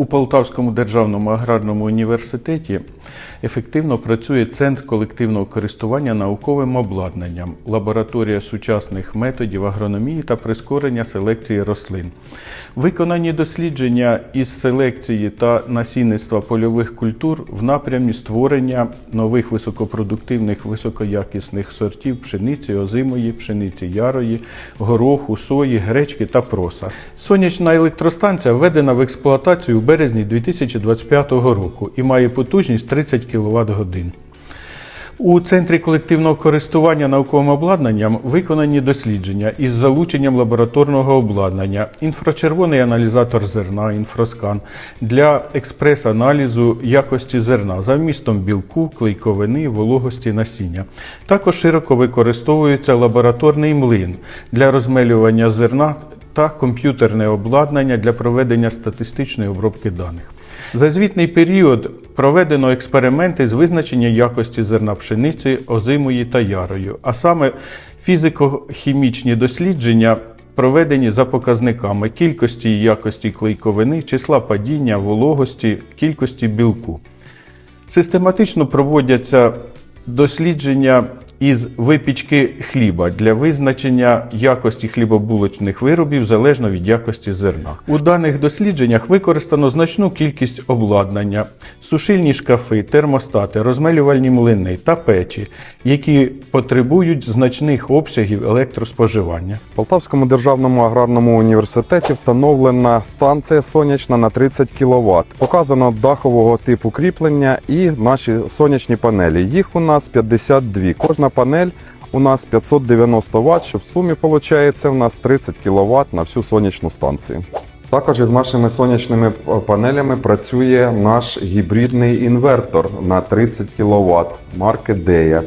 У Полтавському державному аграрному університеті ефективно працює центр колективного користування науковим обладнанням, лабораторія сучасних методів агрономії та прискорення селекції рослин. Виконані дослідження із селекції та насінництва польових культур в напрямі створення нових високопродуктивних високоякісних сортів пшениці, озимої, пшениці ярої, гороху, сої, гречки та проса. Сонячна електростанція введена в експлуатацію березні 2025 року і має потужність 30 кВт годин. У центрі колективного користування науковим обладнанням виконані дослідження із залученням лабораторного обладнання, інфрачервоний аналізатор зерна, інфроскан для експрес-аналізу якості зерна за вмістом білку, клейковини, вологості насіння. Також широко використовується лабораторний млин для розмелювання зерна та комп'ютерне обладнання для проведення статистичної обробки даних. За звітний період проведено експерименти з визначення якості зерна пшениці, озимої та ярою, а саме фізико-хімічні дослідження проведені за показниками кількості і якості клейковини, числа падіння, вологості, кількості білку. Систематично проводяться дослідження із випічки хліба для визначення якості хлібобулочних виробів залежно від якості зерна. У даних дослідженнях використано значну кількість обладнання, сушильні шкафи, термостати, розмелювальні млини та печі, які потребують значних обсягів електроспоживання. В Полтавському державному аграрному університеті встановлена станція сонячна на 30 кВт. Показано дахового типу кріплення і наші сонячні панелі. Їх у нас 52. Кожна панель у нас 590 Вт, що в сумі виходить у нас 30 кВт на всю сонячну станцію. Також із нашими сонячними панелями працює наш гібридний інвертор на 30 кВт марки Дея.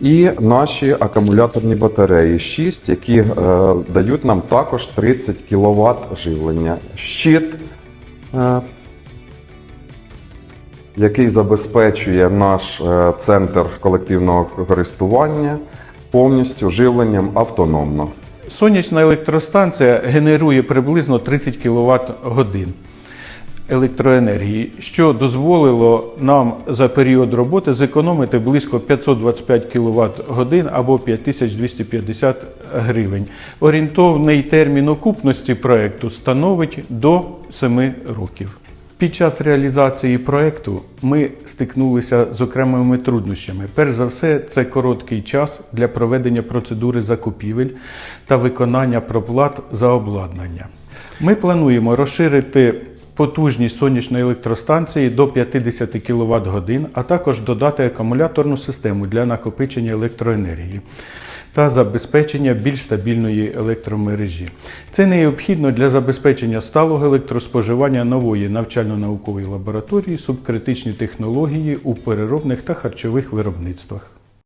І наші акумуляторні батареї 6, які е, дають нам також 30 кВт живлення. Щит, е, який забезпечує наш е, центр колективного користування повністю живленням автономно. Сонячна електростанція генерує приблизно 30 кВт годин електроенергії, що дозволило нам за період роботи зекономити близько 525 кВт годин або 5250 гривень. Орієнтовний термін окупності проекту становить до 7 років. Під час реалізації проекту ми стикнулися з окремими труднощами. Перш за все, це короткий час для проведення процедури закупівель та виконання проплат за обладнання. Ми плануємо розширити потужність сонячної електростанції до 50 кВт годин, а також додати акумуляторну систему для накопичення електроенергії та забезпечення більш стабільної електромережі. Це необхідно для забезпечення сталого електроспоживання нової навчально-наукової лабораторії, субкритичні технології у переробних та харчових виробництвах.